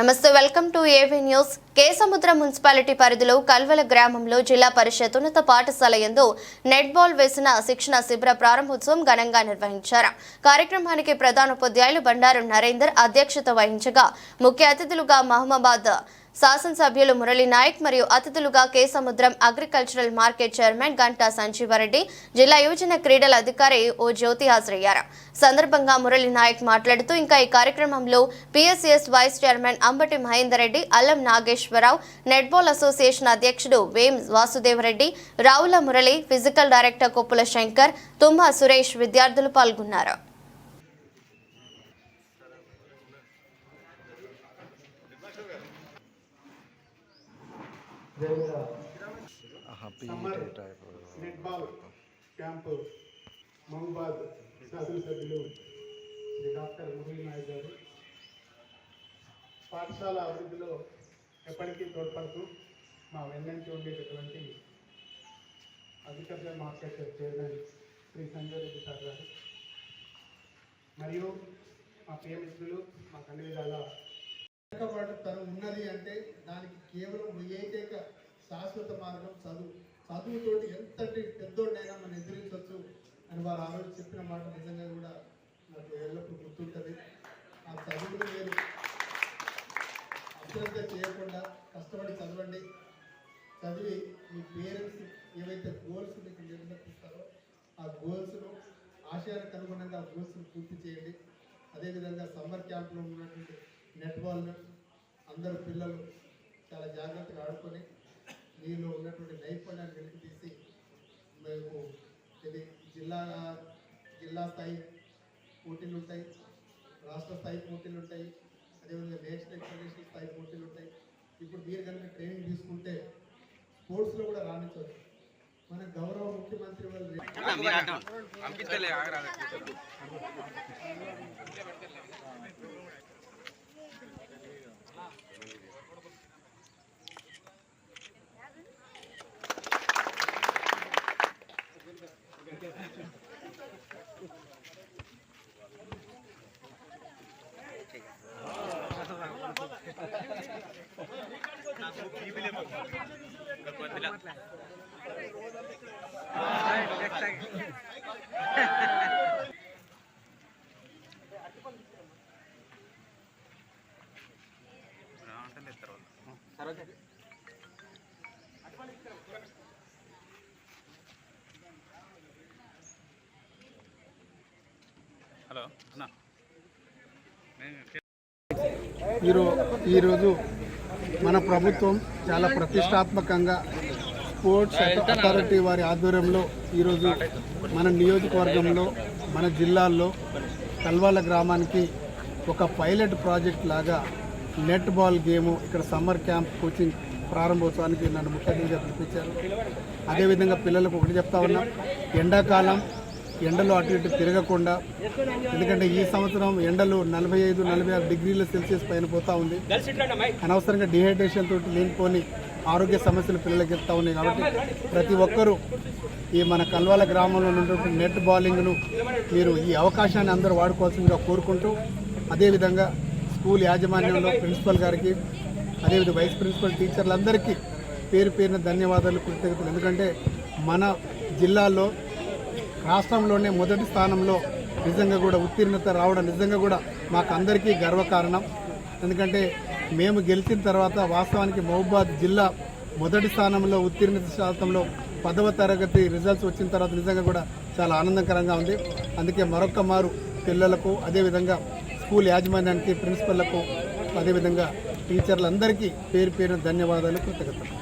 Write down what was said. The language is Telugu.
నమస్తే welcome to AV news. Kesamudra municipality పరిధిలో కల్వల గ్రామంలో జిల్లా పరిషత్ ఉన్నత పాఠశాల యందు నెట్బాల్ వేసిన శిక్షణ శిబిర ప్రారంభోత్సవం ఘనంగా నిర్వహించారు. కార్యక్రమానికి ప్రధానోపాధ్యాయులు బండారు నరేందర్ అధ్యక్షత వహించగా ముఖ్య అతిథులుగా మహమ్మబాద్ శాసనసభ్యులు మురళీ నాయక్ మరియు అతిథులుగా K Samudram agricultural market chairman Ganta Sanjeeva Reddy జిల్లా యువజన క్రీడల అధికారి ఓ జ్యోతి హాజరయ్యారు. సందర్భంగా మురళీ నాయక్ మాట్లాడుతూ ఇంకా ఈ కార్యక్రమంలో PSCS vice chairman Ambati Mahender Reddy Allam Nageswara Rao netball association అధ్యక్షుడు వేం వాసుదేవరెడ్డి రావుల మురళి ఫిజికల్ డైరెక్టర్ కొప్పుల శంకర్ తుమ్మ సురేష్ విద్యార్థులు పాల్గొన్నారు. సమ్మర్ నెట్బాల్ క్యాంపు మహబాద్ శాసనసభ్యులు శ్రీ డాక్టర్ మురళీ నాయక్ గారు. పాఠశాల అభివృద్ధిలో ఎప్పటికీ తోడ్పడుతూ మా వెన్నంటి ఉండేటటువంటి agriculture market chairman Shri Sanjay Reddy sir గారు. మరియు మా ప్రియమిత్రులు మాకు అన్ని విధాల వెనుకబడి తను ఉన్నది అంటే దానికి కేవలం ఏకైక శాశ్వత మార్గం చదువు. చదువుతోటి ఎంతటి పెద్దోడైనా మనం ఎదిరించవచ్చు అని వారు ఆ రోజు చెప్పిన మాట నిజంగా కూడా నాకు ఎల్లప్పుడూ గుర్తుంటుంది. ఆ చదువులు మీరు అశ్రద్ధ చేయకుండా కష్టపడి చదవండి. చదివి మీ పేరెంట్స్ ఏవైతే గోల్స్ మీకు నిర్వర్తిస్తారో ఆ గోల్స్ను ఆశయానికి అనుగుణంగా ఆ గోల్స్ను పూర్తి చేయండి. అదేవిధంగా సమ్మర్ క్యాంప్లో ఉన్నటువంటి నెట్బాల్ను అందరు పిల్లలు చాలా జాగ్రత్తగా ఆడుకొని మీలో ఉన్నటువంటి నైపుణ్యాన్ని వెలికి తీసి మేము ఇది జిల్లా జిల్లా స్థాయి పోటీలు ఉంటాయి రాష్ట్ర స్థాయి పోటీలు ఉంటాయి అదేవిధంగా నేషనల్ ఇంటర్నేషనల్ స్థాయి పోటీలు ఉంటాయి. ఇప్పుడు మీరు కనుక ట్రైనింగ్ తీసుకుంటే స్పోర్ట్స్లో కూడా రాణించవచ్చు. మన గౌరవ ముఖ్యమంత్రి వాళ్ళు హలో ఈరో ఈరోజు మన ప్రభుత్వం చాలా ప్రతిష్టాత్మకంగా స్పోర్ట్స్ అథారిటీ వారి ఆధ్వర్యంలో ఈరోజు మన నియోజకవర్గంలో మన జిల్లాల్లో కల్వాల గ్రామానికి ఒక పైలట్ ప్రాజెక్ట్ లాగా నెట్ బాల్ గేమ్ ఇక్కడ సమ్మర్ క్యాంప్ కోచింగ్ ప్రారంభోత్సవానికి నన్ను ముఖ్య అతిథిగా పిలిపించారు. అదేవిధంగా పిల్లలకు ఒకటి చెప్తా ఉన్నాం ఎండాకాలం ఎండలో అటు ఇటు తిరగకుండా ఎందుకంటే ఈ సంవత్సరం ఎండలు నలభై ఐదు నలభై ఆరు డిగ్రీల సెల్సియస్ పైన పోతా ఉంది. అనవసరంగా డిహైడ్రేషన్ తోటి లేనిపోని ఆరోగ్య సమస్యలు పిల్లలకి చెప్తా ఉన్నాయి కాబట్టి ప్రతి ఒక్కరూ ఈ మన కల్వాల గ్రామంలో ఉన్నటువంటి నెట్ బౌలింగ్ను మీరు ఈ అవకాశాన్ని అందరూ వాడుకోవాల్సిందిగా కోరుకుంటూ అదేవిధంగా స్కూల్ యాజమాన్యంలో ప్రిన్సిపల్ గారికి అదేవిధంగా వైస్ ప్రిన్సిపల్ టీచర్లందరికీ పేరు పేరున ధన్యవాదాలు కృతజ్ఞతలు. ఎందుకంటే మన జిల్లాలో రాష్ట్రంలోనే మొదటి స్థానంలో నిజంగా కూడా ఉత్తీర్ణత రావడం నిజంగా కూడా మాకు అందరికీ గర్వకారణం. ఎందుకంటే మేము గెలిచిన తర్వాత వాస్తవానికి మహబూబాద్ జిల్లా మొదటి స్థానంలో ఉత్తీర్ణత శాతంలో పదవ తరగతి రిజల్ట్స్ వచ్చిన తర్వాత నిజంగా కూడా చాలా ఆనందకరంగా ఉంది. అందుకే మరొక్క మారు పిల్లలకు అదేవిధంగా స్కూల్ యాజమాన్యానికి ప్రిన్సిపల్లకు అదేవిధంగా టీచర్లందరికీ పేరు పేరున ధన్యవాదాలు కృతజ్ఞతలు.